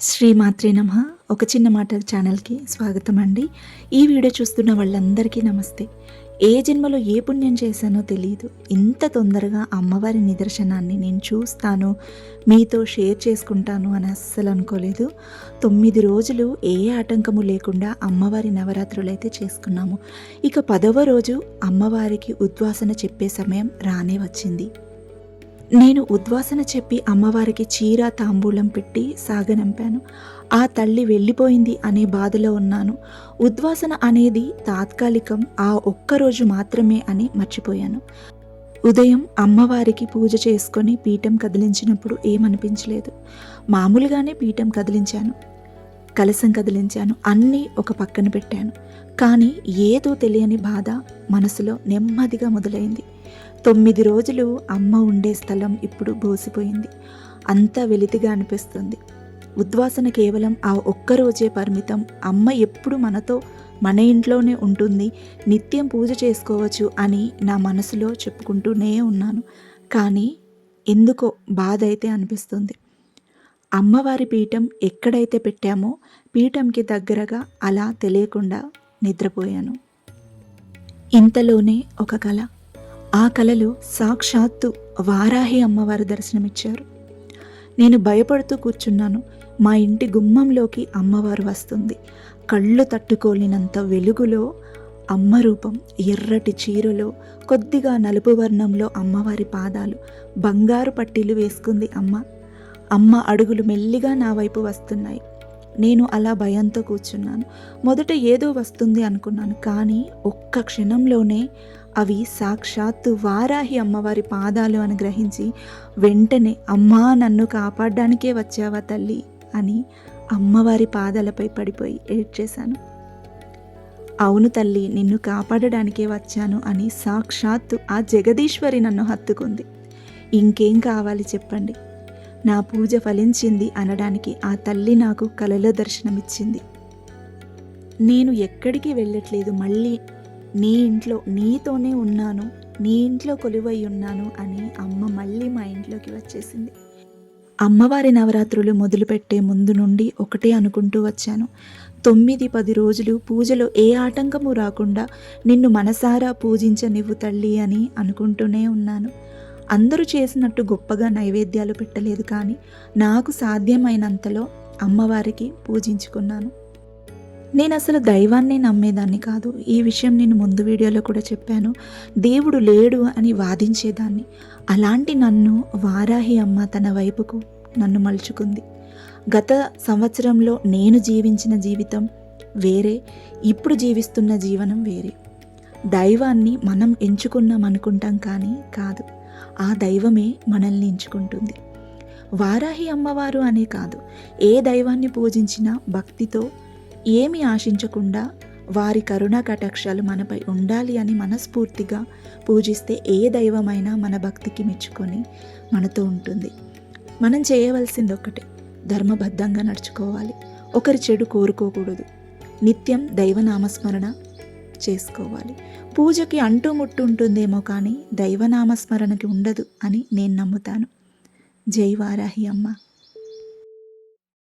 శ్రీమాత్రే నమ. ఒక చిన్న మాటల ఛానల్కి స్వాగతం అండి ఈ వీడియో చూస్తున్న వాళ్ళందరికీ నమస్తే. ఏ జన్మలో ఏ పుణ్యం చేశానో తెలియదు ఇంత తొందరగా అమ్మవారి నిదర్శనాన్ని నేను చూస్తాను మీతో షేర్ చేసుకుంటాను అని అస్సలు అనుకోలేదు. తొమ్మిది రోజులు ఏ ఆటంకము లేకుండా అమ్మవారి నవరాత్రులు అయితే చేసుకున్నాము. ఇక పదవ రోజు అమ్మవారికి ఉద్వాసన చెప్పే సమయం రానే వచ్చింది. నేను ఉద్వాసన చెప్పి అమ్మవారికి చీర తాంబూలం పెట్టి సాగనంపాను. ఆ తల్లి వెళ్ళిపోయింది అనే బాధలో ఉన్నాను. ఉద్వాసన అనేది తాత్కాలికం ఆ ఒక్కరోజు మాత్రమే అని మర్చిపోయాను. ఉదయం అమ్మవారికి పూజ చేసుకొని పీఠం కదిలించినప్పుడు ఏమనిపించలేదు. మామూలుగానే పీఠం కదిలించాను. కలసం కదిలించాను. అన్నీ ఒక పక్కన పెట్టాను. కానీ ఏదో తెలియని బాధ మనసులో నెమ్మదిగా మొదలైంది. తొమ్మిది రోజులు అమ్మ ఉండే స్థలం ఇప్పుడు బోసిపోయింది. అంతా వెలితిగా అనిపిస్తుంది. ఉద్వాసన కేవలం ఆ ఒక్క రోజే పరిమితం. అమ్మ ఎప్పుడు మనతో మన ఇంట్లోనే ఉంటుంది. నిత్యం పూజ చేసుకోవచ్చు అని నా మనసులో చెప్పుకుంటూనే ఉన్నాను. కానీ ఎందుకో బాధ అయితే అనిపిస్తుంది. అమ్మవారి పీఠం ఎక్కడైతే పెట్టామో పీఠంకి దగ్గరగా అలా తెలియకుండా నిద్రపోయాను. ఇంతలోనే ఒక కళ ఆ కలలో సాక్షాత్తు వారాహి అమ్మవారు దర్శనమిచ్చారు. నేను భయపడుతూ కూర్చున్నాను. మా ఇంటి గుమ్మంలోకి అమ్మవారు వస్తుంది. కళ్ళు తట్టుకోలేనంత వెలుగులో అమ్మ రూపం ఎర్రటి చీరలో కొద్దిగా నలుపు వర్ణంలో అమ్మవారి పాదాలు బంగారు పట్టీలు వేసుకుంది అమ్మ. అమ్మ అడుగులు మెల్లిగా నా వైపు వస్తున్నాయి. నేను అలా భయంతో కూర్చున్నాను. మొదట ఏదో వస్తుంది అనుకున్నాను. కానీ ఒక్క క్షణంలోనే అవి సాక్షాత్తు వారాహి అమ్మవారి పాదాలు అని గ్రహించి వెంటనే అమ్మా నన్ను కాపాడడానికే వచ్చావా తల్లి? అని అమ్మవారి పాదాలపై పడిపోయి ఏడ్చేశాను. అవును తల్లి నిన్ను కాపాడడానికే వచ్చాను అని సాక్షాత్తు ఆ జగదీశ్వరి నన్ను హత్తుకుంది. ఇంకేం కావాలి చెప్పండి. నా పూజ ఫలించింది అనడానికి ఆ తల్లి నాకు కలలో దర్శనమిచ్చింది. నేను ఎక్కడికి వెళ్ళట్లేదు మళ్ళీ నీ ఇంట్లో నీతోనే ఉన్నాను నీ ఇంట్లో కొలువై ఉన్నాను అని అమ్మ మళ్ళీ మా ఇంట్లోకి వచ్చేసింది. అమ్మవారి నవరాత్రులు మొదలుపెట్టే ముందు నుండి ఒకటే అనుకుంటూ వచ్చాను. తొమ్మిది పది రోజులు పూజలో ఏ ఆటంకము రాకుండా నిన్ను మనసారా పూజించనివ్వు తల్లి అని అనుకుంటూనే ఉన్నాను. అందరూ చేసినట్టు గొప్పగా నైవేద్యాలు పెట్టలేదు కానీ నాకు సాధ్యమైనంతలో అమ్మవారికి పూజించుకున్నాను. నేను అసలు దైవాన్ని నమ్మేదాన్ని కాదు. ఈ విషయం నేను ముందు వీడియోలో కూడా చెప్పాను. దేవుడు లేడు అని వాదించేదాన్ని. అలాంటి నన్ను వారాహి అమ్మ తన వైపుకు నన్ను మలుచుకుంది. గత సంవత్సరంలో నేను జీవించిన జీవితం వేరే ఇప్పుడు జీవిస్తున్న జీవనం వేరే. దైవాన్ని మనం ఎంచుకున్నాం అనుకుంటాం కానీ కాదు. ఆ దైవమే మనల్ని ఎంచుకుంటుంది. వారాహి అమ్మవారు అనే కాదు. ఏ దైవాన్ని పూజించినా భక్తితో ఏమి ఆశించకుండా వారి కరుణా కటాక్షాలు మనపై ఉండాలి అని మనస్ఫూర్తిగా పూజిస్తే ఏ దైవమైనా మన భక్తికి మెచ్చుకొని మనతో ఉంటుంది. మనం చేయవలసింది ఒకటే ధర్మబద్ధంగా నడుచుకోవాలి. ఒకరి చెడు కోరుకోకూడదు. నిత్యం దైవనామస్మరణ చేసుకోవాలి. పూజకి అంటూ ముట్టు ఉంటుందేమో కానీ దైవనామస్మరణకి ఉండదు అని నేను నమ్ముతాను. జై వారాహి అమ్మ.